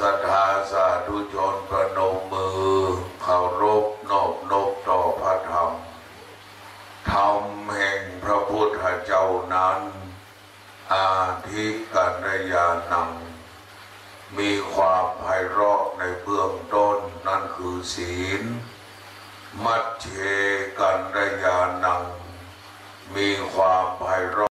สทาสาธุชนประนมมือเคารพนอบนบต่อพระธรรม ธรรมแห่งพระพุทธเจ้านั้น อาทิกัญญาณัง มีความไพเราะในเบื้องต้นนั่นคือศีล มัชเชกัญญาณัง มีความไพเราะ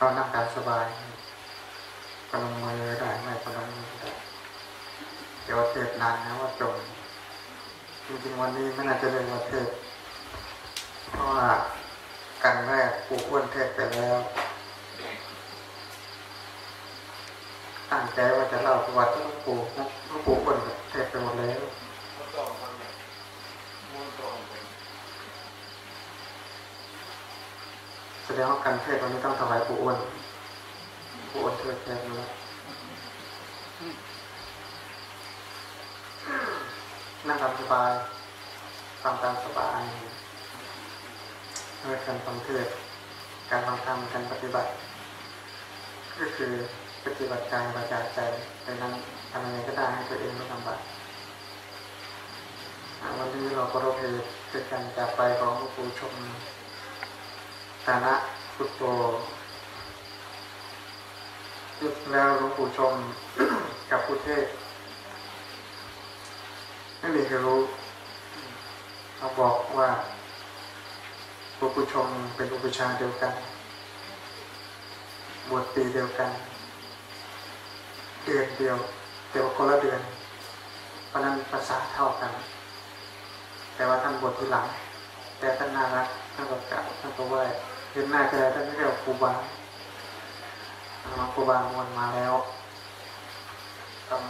เรานั่งตามสบายพนมมือได้ไหมพนมมือได้เดี๋ยวเทศนานนะว่าจมจริงๆวันนี้ไม่น่าจะเรียกว่าเทศเพราะว่ากันแรกปลูกอ้วนเทศไปแล้ว ตั้งใจว่าจะเล่าประวัติหลวงปู่หลวงปู่อ้วนเทศไปหมดแล้ว แสดงว่าการเทศวันนี้ต้องถวายปู่อ้วนปู่อ้วนเทศแทนแล้วนั่งทำสบายทำตามสบายเมื่อการฟังเทศการฟังธรรมการปฏิบัติ ก็คือปฏิบัติกายวาจาใจดังนั้นทำยังไงก็ได้ให้ตัวเองไม่ลำบากวันนี้เราก็รบเหตุคือการจากไปของหลวงปู่ชมานะพุทโธแล้วหลวงปู่ชมกับพุทเทศไม่มีใครรู้เขาบอกว่าหลวงปู่ชมเป็นอุปชาเดียวกัน บวชปีเดียวกัน เดือนเดียวแต่ว่าคนละเดือน เพราะนั้นภาษาเท่ากัน แต่ว่าท่านบวชทีหลัง แต่ท่านน่ารักท่านก็กล่าวท่านก็ไหว่า เห็นหน้าเจอท่านเรียกว่ครูบามาครูบามวนมาแล้วตอน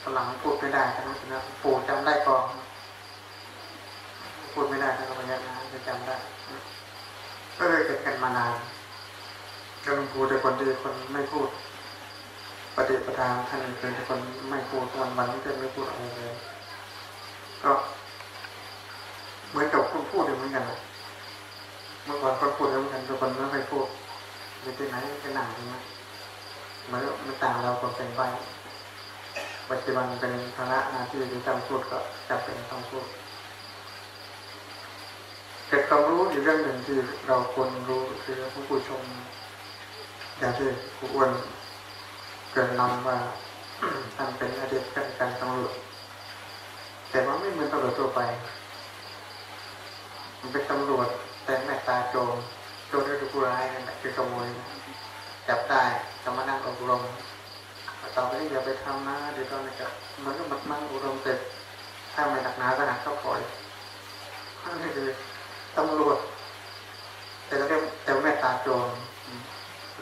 ตอนหลังพูดไม่ได้ท่านนะปู่จำได้ก่อนพูดไม่ได้ท่านก็พยักหน้าจะจำได้ ก็เลยเกิดกันมานานก็หลวงปู่แต่คนดีคนไม่พูดปฏิปทาท่านเป็นคนไม่พูดวันวันนี้จะไม่พูดอะไรเลย ก็ เหมือนกับคนพูดเหมือนกันนะ มื่อก่อนคนพูดเหมือนกันแต่คนไม่ค่อยพูดอยู่ที่ไหนก็นั่งตรงนั้นเหมือนมันต่างเราคนเป็นใบปัจจุบันเป็นภาระหน้าที่ที่จำพูดก็จำเป็นต้องพูดเกิดความรู้อีกเรื่องหนึ่งที่เราควรรู้คือผู้ผู้ชม อย่างที่ครูอ้วนเกรินนำว่าท่านเป็นอดีตข้าราชการตำรวจแต่ว่าไม่เหมือนตำรวจทั่วไป มันเป็นตำรวจ แต่แม่ตาโจรโจรคือผู้ร้ายนั่นแหละคือขโมยจับได้จะมานั่งอบรมต่อไปนี้อย่าไปทำนะเดี๋ยวตอนนี้จะเหมือนกับมันมันอบรมเสร็จถ้าไม่หนักหนาก็หนักก็ปล่อยนี่คือตำรวจแต่เราเรียกแต่แม่ตาโจร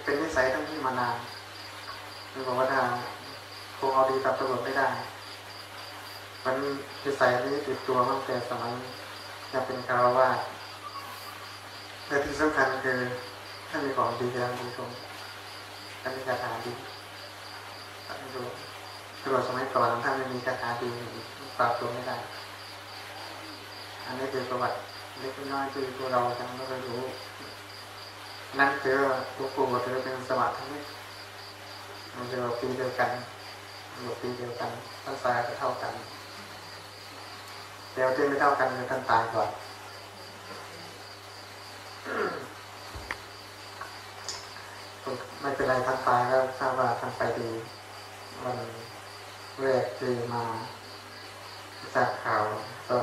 เป็นนิสัยทั้งที่มานานมันบอกว่าทางคงเอาดีกับตำรวจไม่ได้มันนิสัยนี้ติดตัวตั้งแต่สมัยยังเป็นคารวาส และที่สำคัญคือถ้ามีของดีแล้วคุณผู้ชมถ้ามีคาถาดีท่านดูตรวจสมัยก่อนถ้าไม่มีคาถาดีปรับตัวไม่ได้ อันนี้คือประวัติเล็กน้อยที่พวเรายังไม่เคยรู้ นั่นคือหลวงปู่ถือเป็นสวัสดิ์ทั้งนี้มันจะปีเดียวกันอยู่ปีเดียวกันภาษาก็เท่ากันแต่ที่ไม่เท่ากันคือท่านตายก่อนตรง ไม่เป็นไรท่านตายแล้วทราบว่าท่านไปดีวันแรกที่มาทราบข่าวก็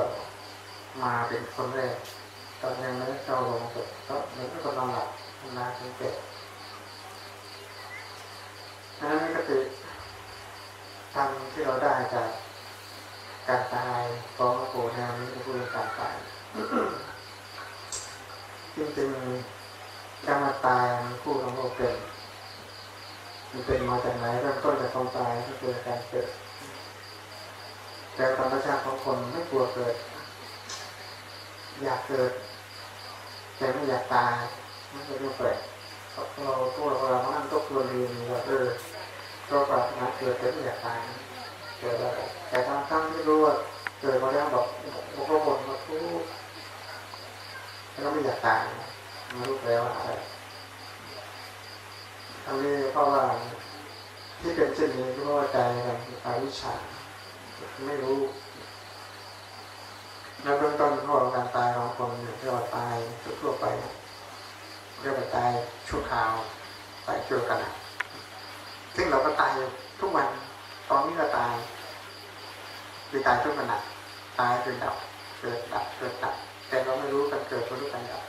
มาเป็นคนแรกตอนยังไม่ได้เข้าโรงศพก็เหมือนกับคนอนหลับนานจนเจ็บอันนั้นก็คือทำที่เราได้จากการตายฟ้องโกแนนี้ก็คือการตายจริงๆ การมาตายมันคู่ของโลกเป็นมันเป็นมาจากไหนเริ่มต้นจากความตายก็คือการเกิดแต่ธรรมชาติของคนไม่กลัวเกิด อยากเกิด แต่ไม่อยากตายมันเป็นเรื่องแปลกเราพวกเรามานั่งตกตัวลืมว่าเออเราปรารถนาเกิดแต่ไม่อยากตายเกิดอะไรแต่ทั้งทั้งที่รู้ว่าเกิดมาแล้วบอกบอกว่าบ่นมาทุกแล้วไม่อยากตาย ไม่รู้แปลว่าอะไรทั้งนี้เพราะว่าที่เป็นเช่นนี้เพราะว่าใจมันอวิชชาไม่รู้แล้วเบื้องต้นข้อการตายของคนเนี่ยเรียกว่าตายทั่วไปเรียกว่าตายชั่วคราวตายชั่วขณะซึ่งเราก็ตายทุกวันตอนนี้เราตายคือตายทุกขณะตายคือดับเกิดดับเกิดดับแต่เราไม่รู้การเกิดไม่รู้การดับ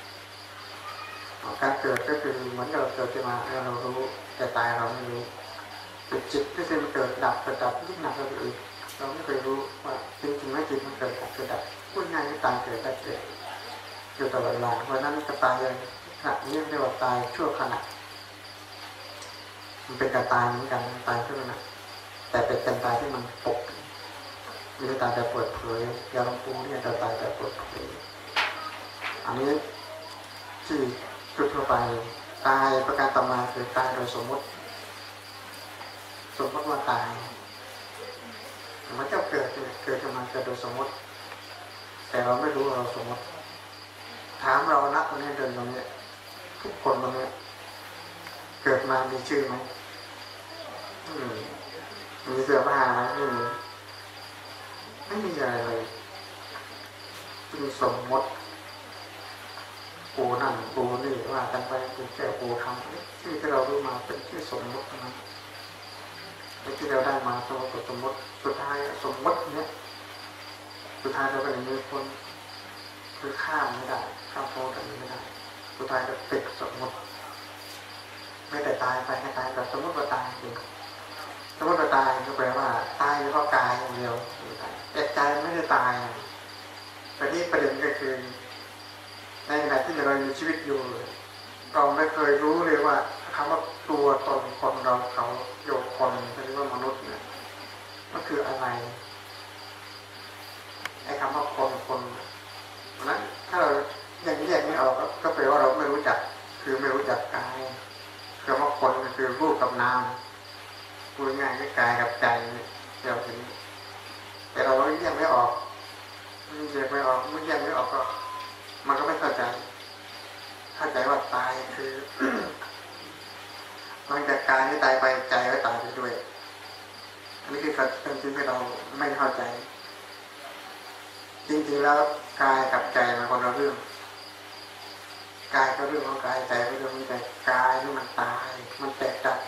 การเกิดก็คือเหมือนกับเราเกิดขึ้นมาเรารู้แต่ตายเราไม่รู้จิตจิตก็คือมันเกิดดับเกิดดับยิ่งหนักเราไปอีกเราไม่เคยรู้ว่าจริงๆไม่จริงมันเกิดดับเกิดดับพูดง่ายก็ตายเกิดได้เกิดอยู่ตลอดเวลาเพราะนั้นก็ตายเลยขณะนี้เรียกว่าตายชั่วขณะมันเป็นการตายเหมือนกันตายชั่วขณะแต่เป็นการตายที่มันปกม่ได้ตายแบบเปิดเผยยาลงปูเนี่ยจะตายแบบเปิดเผยอันนี้ที่ จุดทั่วไปตายประการต่อมาคือตายโดยสมมติ สมมติว่าตายมันจะเกิดเกิดขึ้นมาเกิดโดยสมมติ แต่เราไม่รู้เราสมมติ ถามเรานักตรงนี้เดินตรงนี้ทุกคนตรงนี้เกิดมามีชื่อไหมมีเสื้อผ้าไหมไม่มีไม่มีอะไรเลยมีสมมติ ปูนั่นปูนี่ว่ากันไปเป็นแค่ปูทำชื่อที่เรารู้มาเป็นชื่อสมมติเท่านั้นที่เราได้มาสมมติสมมติสุดท้ายสมมติเนี้ยสุดท้ายเราก็เลยมีคนคือข้ามไม่ได้ข้ามโพกันไม่ได้สุดท้ายก็ติดสมมติ ไม่แต่ตายไปแค่ตายแบบสมมติว่าตายจริงสมมติว่าตายก็แปลว่าตายเฉพาะกายอย่างเดียวแต่ใจไม่ได้ตายแต่ที่ประเด็นก็คือ ในขณะที่เรามีชีวิตอยู่ เราไม่เคยรู้เลยว่าคำว่าตัวตนคนเราเขาโยกคนหรือว่ามนุษย์เนี่ยมันคืออะไรไอ้คำว่าคนคนนั้นถ้าเรายังแยกไม่ออกก็แปลว่าเราไม่รู้จัก คือไม่รู้จักกายคำว่าคนก็คือรูปกับนามพูดง่ายก็กายกับใจเนี่ยเราถึงแต่เราแยกไม่ออกแยกไม่ออกเมื่อแยกไม่ออกก็ มันก็ไม่เข้าใจ เข้าใจว่าตายคือหลังจากกายที่ตายไปใจก็ตายไปด้วย อันนี้คือเป็นสิ่งที่เราไม่เข้าใจ จริงๆแล้วกายกับใจมันคนละเรื่องกายก็เรื่องของกายใจก็เรื่องของใจกายนี่มันตาย มันแตกดับ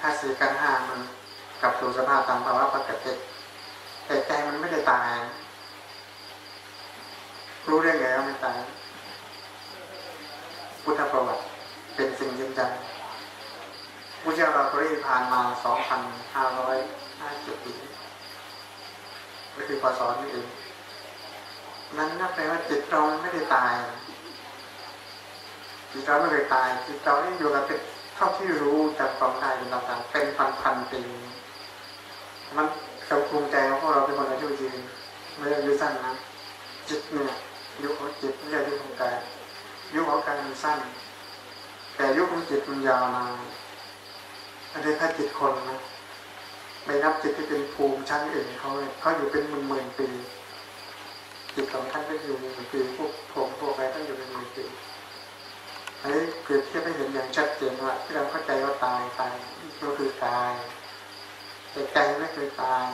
ถ้าสี่กันห้ามันกลับสู่สภาพตามภาวะปกติแต่ใจมันไม่ได้ตาย รู้ได้ไงว่ามันตาย พุทธประวัติเป็นสิ่งยืนยันพุทธเจ้าเราปรินิพพานมา 2,550ปีก็คือพศนี่เองนั้นนับแปลว่าจิตเราไม่ได้ตาย จิตเราไม่ได้ตาย จิตเราที่อยู่กับเป็นเท่าที่รู้จากความตา สั้น แต่ยุคของจิตมันยาวนานอันนี้ถ้าจิตคนนะไม่นับจิตที่เป็นภูมิชั้นอื่นเขาเลยเขาอยู่เป็นหมื่นหมื่นปีจิตของท่านก็อยู่หมื่นปีพวกผมพวกอะไรต้องอยู่เป็นหมื่นปีอันนี้เปรียบเทียบให้เห็นอย่างชัดเจนว่าที่เราเข้าใจว่าตายตายก็คือกาย แต่ใจไม่เคยตาย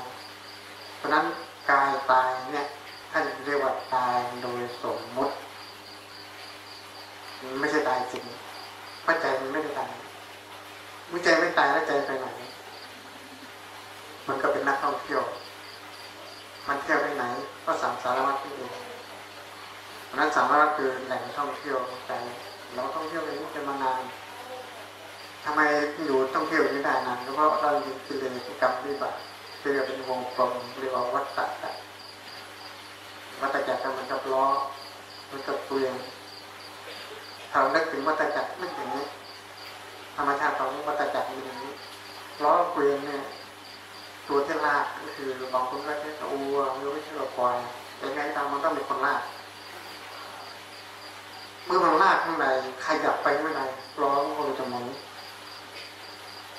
เพราะนั้นกายตายเนี่ยท่านเรียกว่าตายโดยสมมุติ ไม่ใช่ตายจริงเพราะใจมันไม่ได้ตายใจไม่ตายแล้วใจไปไหนมันก็เป็นนักท่องเที่ยว มันเที่ยวไปไหน ก็สามสารวัตรที่เองเพราะนั้นสารวัตรคือแหล่งท่องเที่ยวแต่เราท่องเที่ยวไปนี้เป็นมานานทำไมอยู่ท่องเที่ยวย่างนี้ได้นานเพราะเรามีกิเลสกรรมวิบัติเรียกเป็นวงกลมเรียกว่าวัฏฏะวัฏจักรมันกับล้อมันกับเกวียนถ้า เรานึกถึงวัฏจักรนึกอย่างนี้ ธรรมชาติของวัฏจักรมันอย่างนี้ล้อเกวียนเนี่ย ตัวที่ลากก็คือบางคนก็ใช้ตะอูหรือไม่ใช่ตะควายแต่ไงตามมันต้องมีคนลาก เมื่อมันลากข้างในขยับไปเมื่อไรล้อมันก็จะหมุน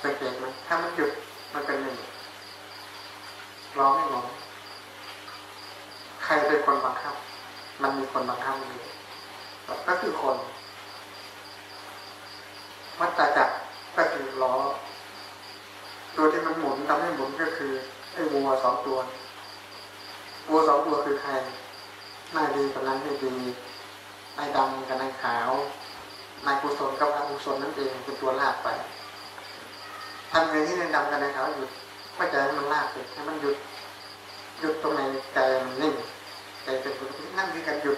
สังเกตไหมถ้ามันหยุดมันเป็นหนึ่งล้อไม่หมุนใครเป็นคนบังคับ มันมีคนบังคับอยู่ก็คือคน วัฏจักรก็คือล้อ ตัวที่มันหมุนทำให้หมุนก็คือไอ้วัวสองตัววัวสองตัวคือใครนายดีกับนายไม่ดีนายดำกับนายขาวนายกุศลกับอกุศลนั่นเองเป็นตัวลากไปทำไงที่นายดำกับนายขาวหยุดก็จะให้มันลากไปให้มันหยุดหยุดตรงไหนใจมันนิ่งใจเป็นปกตินั่นคือการหยุด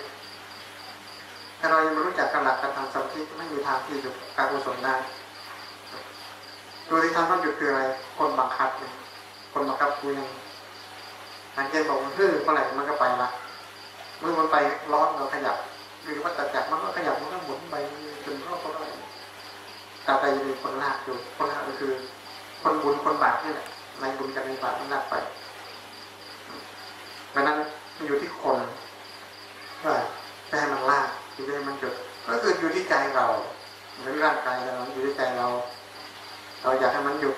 ถ้าเรายังไม่รู้จักกำลักการทำสมาธิไม่มีทางที่หยุดการกุศลได้ตัวที่ทำต้องหยุดคืออะไร คนบังคับเนี่ยคนบังคับกูยังทางเกณฑ์บอกมันฮือเมื่อไหร่มันก็ไปละเมื่อมันไปร้อนเราขยับหรือว่าตัดจักมันก็ขยับมันก็หมุนไปจนรอบรอบต่ไปจะมีคนลากอยู่คนลากก็คือ คนบุญคนบาปนี่แหละในบุญกับในบาปมันลากไปเพราะนั้นมันอยู่ที่คนว่าจะให้มันลาก หรือจะให้มันหยุดก็คืออยู่ที่ใจเราเหมือนร่างกายเราอยู่ที่ใจเรา เราอยากให้มันหยุด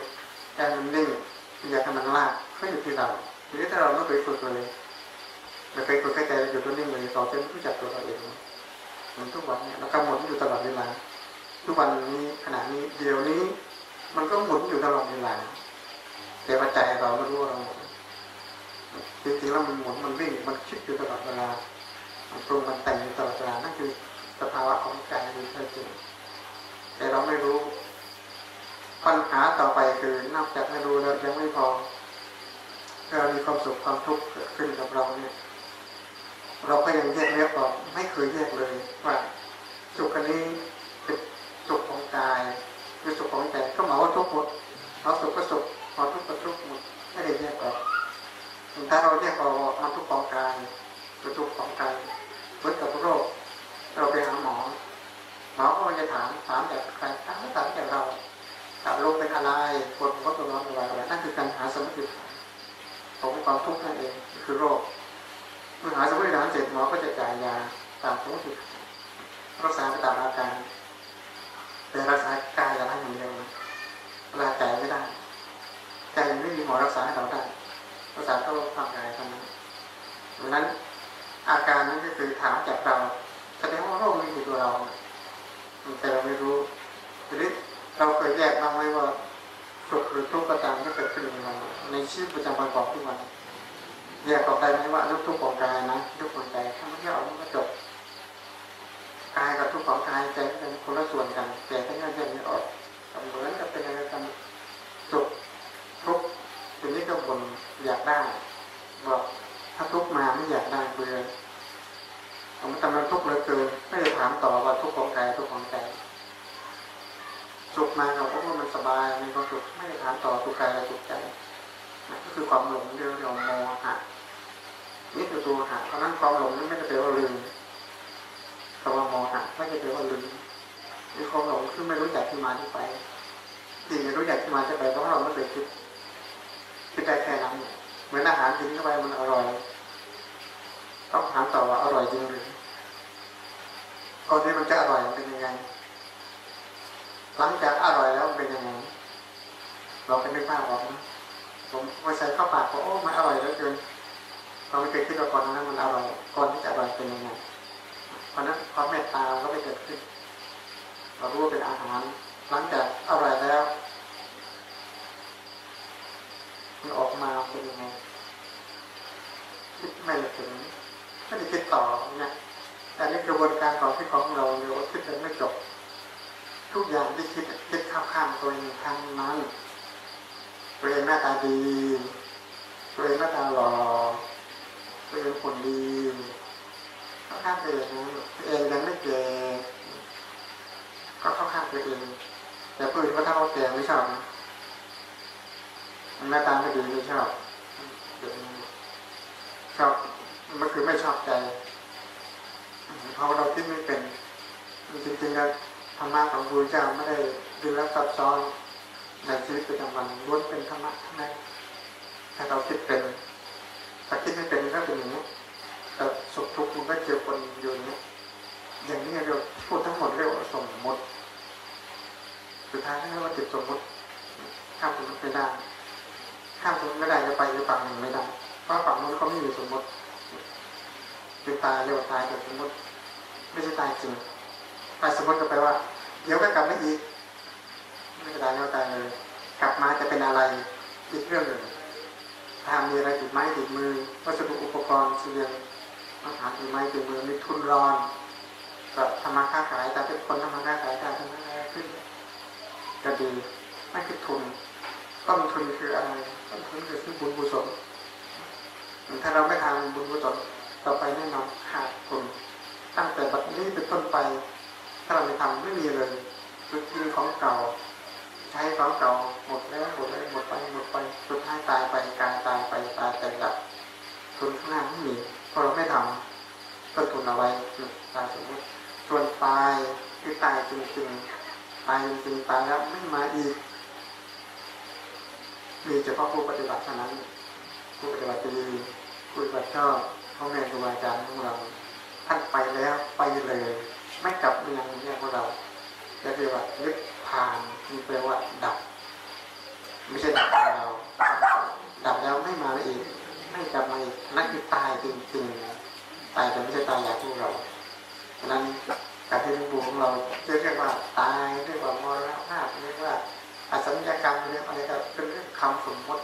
ให้มันนิ่งอยากให้มันลากก็อยู่ที่เราทีนี้ถ้าเราไม่เคยฝึกเลยไม่เคยฝึกให้ใจเราอยู่ตัวนิ่งเลยเราจะไม่รู้จักตัวเราเองเหมือนทุกวันเนี่ยเรากำหนดอยู่ตลอดเวลาทุกวันนี้ขณะนี้เดี๋ยวนี้ มันก็หมุนอยู่ตลอดเวลาแต่ว่าใจเราไม่รู้เราหมุนจริงๆแล้วมันหมุนมันวิ่งมันคิดอยู่ตลอดเวลา ปรุงมันแต่งอยู่ตลอดเวลานั่นคือสภาวะของใจโดยแท้จริงแต่เราไม่รู้ ปัญหาต่อไปคือนอกจากไม่รู้แล้วยังไม่พอเรามีความสุขความทุกข์เกิดขึ้นกับเราเนี่ย เราก็ยังแยกแยะออกไม่เคยแยกเลยว่าสุขอันนี้เป็นสุขของกายคือสุขของใจก็หมาว่าทุกข์หมดเราสุขก็สุขพอทุกข์ก็ทุกข์หมดไม่ได้แยกออกถ้าเราแยกออกมันทุกข์ของกายคือทุกข์ของกาย มือนกับโรค เราไปหาหมอ หมอก็จะถามถามจากใครถามไม่ถามจากเราถามโรคเป็นอะไรปวดหัวตัวร้อนอะไรอะไรนั่นคือการหาสมมติฐานของความทุกข์นั่นเองคือโรคเมื่อหาสมมติฐานเสร็จหมอก็จะจ่ายยาตามสมมติฐานรักษาไปตามอาการแต่รักษากายอย่างนั้อย่างเดียวนะรักษาใจไม่ได้ใจไม่มีหมอรักษาให้เราได้รักษาต้องทางกายเท่านั้นดังนั้น อาการนั้นก็คือถามจากเราแสดงว่าโรคนี้อยู่ตัวเราแต่เราไม่รู้ทีนี้เราเคยแยกบ้างไหมว่าสุขหรือทุกข์ก็ตามที่เกิดขึ้นในเราในชีวิตประจำวันของทุกวันแยกออกได้ไหมว่าทุกข์ของกายนะทุกข์ของใจถ้าไม่แยกออกมันก็จบกายกับทุกข์ของกายใจเป็นคนละส่วนกันแต่ถ้าแยกแยกไม่ออกเหมือนกับเป็นอะไรกันสุขทุกข์ทีนี้ก็บ่นอยากได้บอก ถ้าทุกมาไม่อยากได้เบื่อผมทำมันทุกข์เหลือเกินไม่ได้ถามต่อว่าทุกข์ของกายทุกข์ของใจสุขมาเราก็ว่ามันสบายมีความสุขไม่ได้ถามต่อทุกข์กายและทุกข์ใจก็คือความหลงเรียกว่าโมหะนี่คือตัวหะเพราะนั้นความหลงนี่ไม่ได้แปลว่าลืมคำว่าโมหะไม่ได้แปลว่าลืมนี่ความหลงคือไม่รู้จักที่มาที่ไปที่ไม่รู้จักที่มาที่ไปเพราะเราไม่เคยคิดคิดได้แค่นั้นเหมือนอาหารกินเข้าไปมันอร่อยต้องถามต่อว่าอร่อยจริงหรือก่อนที่มันจะอร่อยเป็นยังไง หลังจากอร่อยแล้วเป็นยังไงเราเป็นนึกภาพออกนะผมไปใส่เข้าปากก็โอ้มันอร่อยเหลือเกินเราไม่เคยคิดว่าก่อนนั้นมันอร่อยก่อนที่จะอร่อยเป็นยังไงเพราะนั้นความเมตตาก็ไม่เกิดขึ้น เรารู้ว่าเป็นอาหาร หลังจากอร่อยแล้วันออกมาเป็นยังไงคิดไม่ถึงไม่ได้คิดต่อเนี่ยแต่นี่กระบวนการของที่ของเราเรียกว่าคิดยังไม่จบ ทุกอย่างที่คิดคิดข้ามข้ามตัวเองทั้งนั้นตัวเองหน้าตาดีตัวเองหน้าตาหล่อตัวเองคนดีเข้าข้างตัวเองนะตัวเองยังไม่เก่ก็เข้าข้างตัวเองแต่ผู้อื่นก็ถ้าเขาแก่ไม่ชอบนะ หน้าตาไม่ดีไม่ชอบชอบมันคือไม่ชอบใจเพราะเราคิดไม่เป็นจริงๆแล้วธรรมะของพระพุทธเจ้าไม่ได้ดึงและซับซ้อนในชีวิตประจำวันล้วนเป็นธรรมะทั้งนั้นถ้าเราคิดเป็นถ้าคิดไม่เป็นก็เป็นอย่างนี้แต่สุขทุกข์มันก็เกี่ยวกันอยู่อย่างนี้อย่างนี้เราพูดทั้งหมดเรียกว่าสมมติสุดท้ายเรียกว่าจิตสมมติข้ามสมมติไม่ได้ ข้ามสมมติไม่ได้จะไปอีกฝั่งหนึ่งไม่ได้เพราะฝั่งนู้นเขาไม่มีสมมติคือตายเรียกว่าตายแต่สมมติไม่ใช่ตายจริงตายสมมติก็แปลว่า เดี๋ยวก็กลับมาอีกไม่ตายแล้วตายเลย กลับมาจะเป็นอะไรอีกเรื่องหนึ่งถ้ามีอะไรติดไม้ติดมือวัสดุอุปกรณ์เสี่ยงอาหารติดไม้ติดมือมีทุนรอนก็ทำมาค้าขายแต่เป็นคนทำมาค้าขายแต่ทำมาค้าขายขึ้นก็ดีไม่คือทุนต้นทุนคืออะไร นทุนคือที่บุญกุศลถ้าเราไม่ทำบุญกุศลต่อไปแน่นอนขาดทุนตั้งแต่บัดนี้เป็นต้นไป ถ้าเราไม่ทำไม่มีเลยคือกินของเก่า ใช้ของเก่าหมดแล้วหมดแล้วหมดไปหมดไปสุดท้ายตายไปกายตายไปตายแต่ดับทุนข้างหน้าไม่มีเพราะเราไม่ทำต้นทุนเอาไว้ตายสมมติส่วนตายคือตายจริงๆตายจริงๆตายแล้วไม่มาอีก มีเฉพาะผู้ปฏิบัติเท่านั้น ผู้ปฏิบัติดีผู้ปฏิบัติชอบพ่อแม่ครูอาจารย์ของเราท่านไปแล้วไปเลย ไม่กลับเมืองเนี่ยของเราจะเรียกว่านิพพานมีแปลว่าดับ ไม่ใช่ดับของเรา ดับแล้วไม่มาอีก ไม่กลับมาอีกนั่นคือตายจริงๆตายแต่ไม่ใช่ตายอย่างพวกเราฉะนั้นการที่ลวงปู่ของเราเรียกว่าตายเรียกว่ามรณภาพเรียกว่า อสัญญากรรมเรียอะไรก็เป็นเรื่องคำสมมติ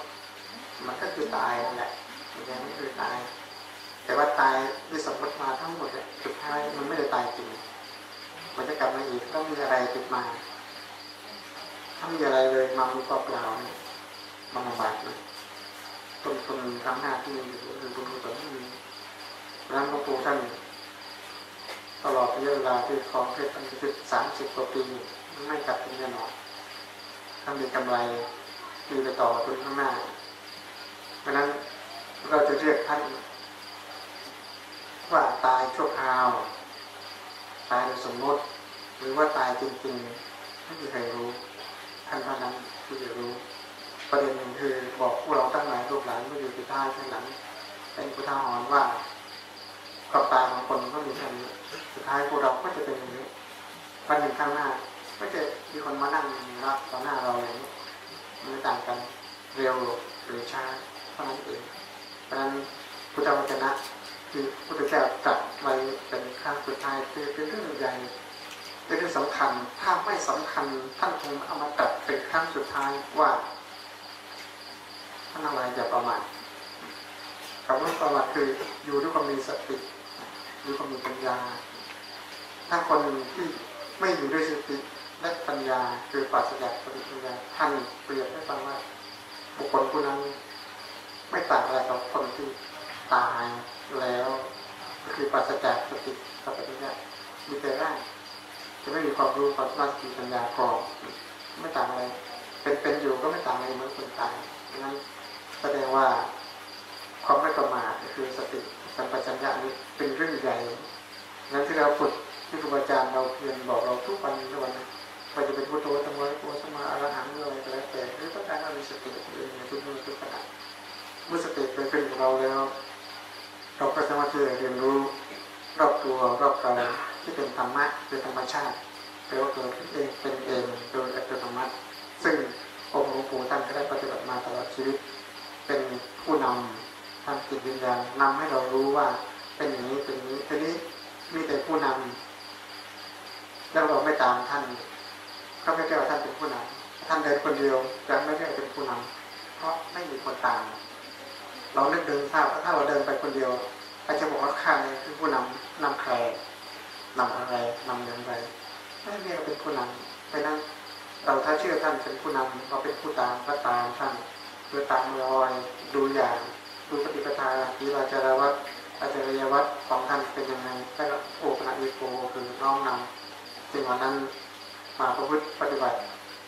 มันก็คือตายนั่นแหละอย่างนี้คือตาย แต่ว่าตายที่สมมติมาทั้งหมดเนี่ยสุดท้ายมันไม่ได้ตายจริง มันจะกลับมาอีกต้องมีอะไรติดมาถ้ามีอะไรเลยมามือเปล่าเนี่ยมันลำบากนะต้นทุนทำหน้าที่อยู่คือบุญกุศลที่มีเพราะฉะนั้นหลวงปู่ท่านตลอดระยะเวลาที่ครองเพชรตั้งแต่สามสิบกว่าปีไม่กลับเป็นแน่นอน ถ้ามีกำไรมีไปต่อทุนข้างหน้าเพราะนั้นเราจะเรียกท่านว่าตายชั่วคราว ตายโดยสมมติหรือว่าตายจริงๆไม่มีใครรู้ท่านเท่านั้นที่จะรู้ ประเด็นหนึ่งคือบอกพวกเราตั้งหลายลูกหลานไม่อยู่ที่ท่าข้างหลังเป็นพุทธาหรณ์ว่าความตายของคนก็มีแค่นี้สุดท้ายพวกเราก็จะเป็นอย่างนี้วันหนึ่งข้างหน้า ก็จะมีคนมานั่งรับต่อหน้าเราอย่างนี้มันต่างกันเร็วหรือช้าเท่านั้นเองเพราะฉะนั้นพุทธวจนะที่พุทธเจ้าตรัสไว้เป็นครั้งสุดท้ายคือเป็นเรื่องใหญ่เป็นเรื่องสำคัญถ้าไม่สำคัญท่านคงเอามาตรัสเป็นครั้งสุดท้ายว่าท่านอะไรอย่าประมาทคำว่าประมาทคืออยู่ด้วยความมีสติด้วยความมีปัญญา ถ้าคนที่ไม่อยู่ด้วยสติ และปัญญาคือปราศจากสติปัญญาท่านเปรียบให้ฟังว่า บุคคลผู้นั้น ไม่ต่างอะไรกับคนที่ตายแล้วก็คือปราศจากสติกับปัญญามีแต่ร่างจะไม่มีความรู้ความสามารถมีปัญญาพอไม่ต่างอะไร เป็นเป็นอยู่ก็ไม่ต่างอะไรเหมือนคนตายนั้นแสดงว่าความไม่ประมาทคือสติสัมปชัญญะนี้เป็นเรื่องใหญ่นั้นที่เราฝึกที่ครูอาจารย์เราเพียรบอกเราทุกวันทุกวัน ว่าจะเป็นพุทโธธรรมะโพสมาอรหังหรืออะไรก็แล้วแต่หรือต้องการเอามีสติเองในทุกเมื่อทุกขณะเมื่อสติเกิดขึ้นของเราแล้ว เราก็สามารถที่จะเรียนรู้รอบตัวรอบกายที่เป็นธรรมะเป็นธรรมชาติแปลว่าเกิดเองเป็นเองโดยอัตโนมัติซึ่งองค์หลวงปู่ท่านก็ได้ปฏิบัติมาตลอดชีวิต เป็นผู้นำทางจิตวิญญาณนำให้เรารู้ว่าเป็นอย่างนี้เป็นอย่างนี้ทีนี้มีแต่ผู้นำแล้วเราไม่ตามท่าน ก็ไม่ได้ว่าท่านเป็นผู้นำท่านเดินคนเดียวจะไม่ได้เป็นผู้นำเพราะไม่มีคนตาม เราเลือกเดินทราบถ้าเราเดินไปคนเดียวอาจจะบอกว่าข้าเนี่ยคือผู้นำนำใครนำอะไรนำอย่างไรไม่เรียกว่าเป็นผู้นเพราะฉะนั้นเราถ้าเชื่อท่านเป็นผู้นำเราเป็นผู้ตามก็ตามท่านเพื่อตามรอยดูอย่างดูปฏิปทาที่เราจะระวัดอาจารยวัดของท่านเป็นยังไงก็โอปนาอีโกคือน้อมนำสิ่งเหล่านั้น มาประพฤติปฏิบัติ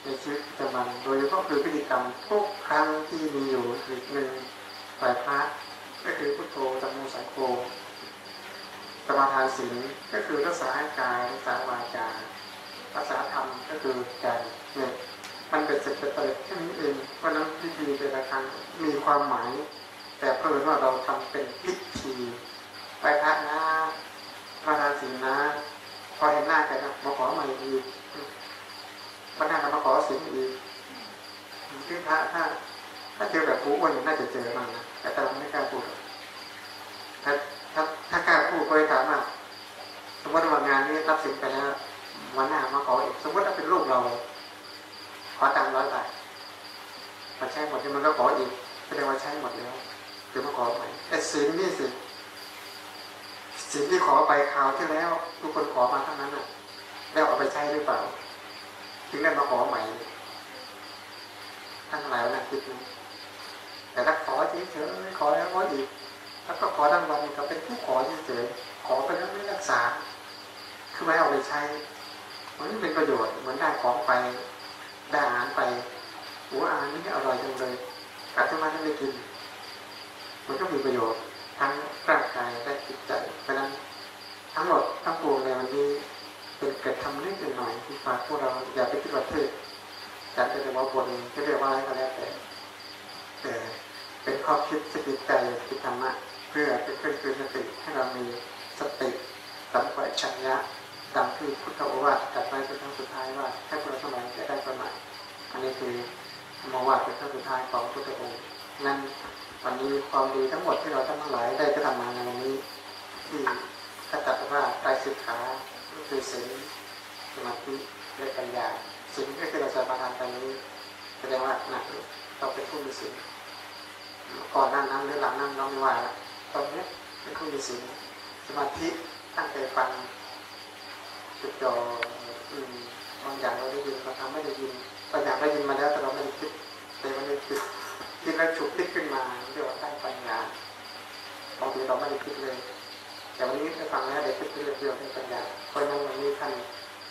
ในชีวิตประจำวันโดยเฉพาะคือพฤติกรรมทุกครั้งที่มีอยู่คือหนึ่งฝ่ายพระก็คือพุทโธธรรมโมสังโฆสมาทานศีลก็คือรักษากายรักษาวาจาภาษาธรรมก็คือการเนี่ยมันเป็นเสร็จเป็นประเด็นแค่นี้เองเพราะนั้นพิธีแต่ละครั้งมีความหมาย แต่เพิ่นว่าเราทำเป็นพิธีไปพระนะมาทานศีลนะ อเห็นหน้ากันนะมาขอใหม่อีกวันหน้าก็มาขอศีลอีกที่พระถ้าถ้าเจอแบบผู้อ้วนน่าจะเจอมากนะแต่เราไม่กล้าพูดถ้าถ้าถ้ากล้าพูดก็จะถามว่าสมมติว่างานนี้รับสินไปแล้ววันหน้ามาขออีกสมมติถ้าเป็นลูกเรา ขอตังค์ร้อยบาทมันใช้หมดที่มันก็ขออีกแสดงว่าใช้หมดแล้วเดี๋ยวมาขอใหม่ไอ้สินนี่สิ สินที่ขอไปคราวที่แล้ว ทุกคนขอมาทั้งนั้นน่ะแล้วเอาไปใช้หรือเปล่า ถึงได้มาขอใหม่ ทั้งหลายนะคิดนะแต่ถ้าขอเฉยๆขอแล้วขออีกแล้วก็ขอทั้งวันก็เป็นผู้ขอเฉยๆขอไปแล้วไม่รักษา คือไม่เอาไปใช้มันไม่เป็นประโยชน์เหมือนได้ของไปได้อาหารไปหัวอาหารนี่อร่อยจังเลยกลับมาไม่ได้กิน มันก็มีประโยชน์ ทั้งร่างกายและจิตใจเพราะนั้นทั้งหมดทั้งปวงในวันนี้เป็นเกิดทำเล็กหน่อยที่ฝากพวกเราอย่าไปคิดว่าเทศจัดเป็นว่าบนจะเรียกว่าอะไรก็แล้วแต่แต่เป็นข้อคิดสกิใจคิดธรรมะเพื่อเป็นเครื่องคืนสติให้เรามีสติสัมปชัญญะดังที่พุทธโอวาทจัดไว้เป็นครั้งสุดท้ายว่าให้พวกเราทั้งหลายจะได้ประมาทอันนี้คือธรรมวาเป็นครั้งสุดท้ายของพุทธองค์นั้น วันนี้ความดีทั้งหมดที่เราทั้งหลายได้กระทำมาในวันนี้ที่ถ้าจัดว่าไตรสิกขาคือศีลสมาธิและปัญญาศีลก็คือเราจะประทานไปนี้แสดงว่าหนักเราเป็นผู้มีศีลก่อนหน้านั้นหรือหลังนั้นเราไม่ว่าตอนนี้เป็นผู้มีศีลสมาธิตั้งใจฟังจดจออืมบางอย่างเราได้ยินบางครั้งไม่ได้ยินบางอย่างได้ยินมาแล้วแต่เราไม่ได้คิดแต่มันได้คิด คิดแล้วฉุกคิดขึ้นมาเรียกว่าได้ปัญญาบางทีเราไม่ได้คิดเลย แต่วันนี้ได้ฟังแล้วได้คิดเรื่องเรื่องเป็นปัญญาเพราะนั้นวันนี้ท่าน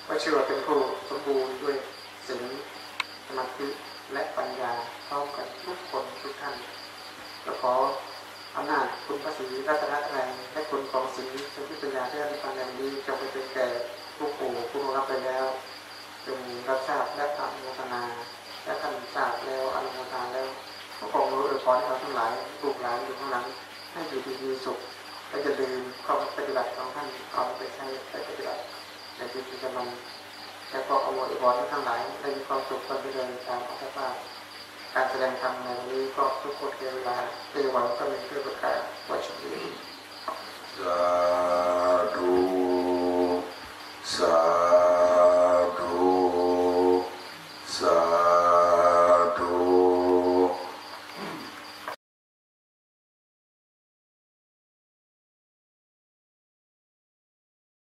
ก็เชื่อว่าเป็นผู้สมบูรณ์ด้วยศีลสมาธิและปัญญาพร้อมกันทุกคนทุกท่านก็ขออำนาจคุณพระศรีรัตนตรัยและคุณของศรีสมพิปัญญาที่ได้ฟังอย่างนี้จงไปเป็นแก่ผู้ปู่ผู้รู้รับไปแล้วจงรับทราบและอนุโมทนาและท่านทราบแล้วอนุโมท นาแล้วก็คงรู้อวยพรให้เราทั้งหลายลูกหลานอยู่ข้างหลังให้อยู่ดีมีสุขและจะลืมข้อปฏิบัติของท่านเอาไปใช้ไปปฏิบัติในชีวิตประจำวันและก็อวยพรให้ทั้งหลายได้มีความสุขความเจริญตามอัตภาพการแสดงธรรมในวันนี้ก็ทุกคนเวลาเรียกว่าก็มีเพื่อประกาศว่าชนี้สาธุสา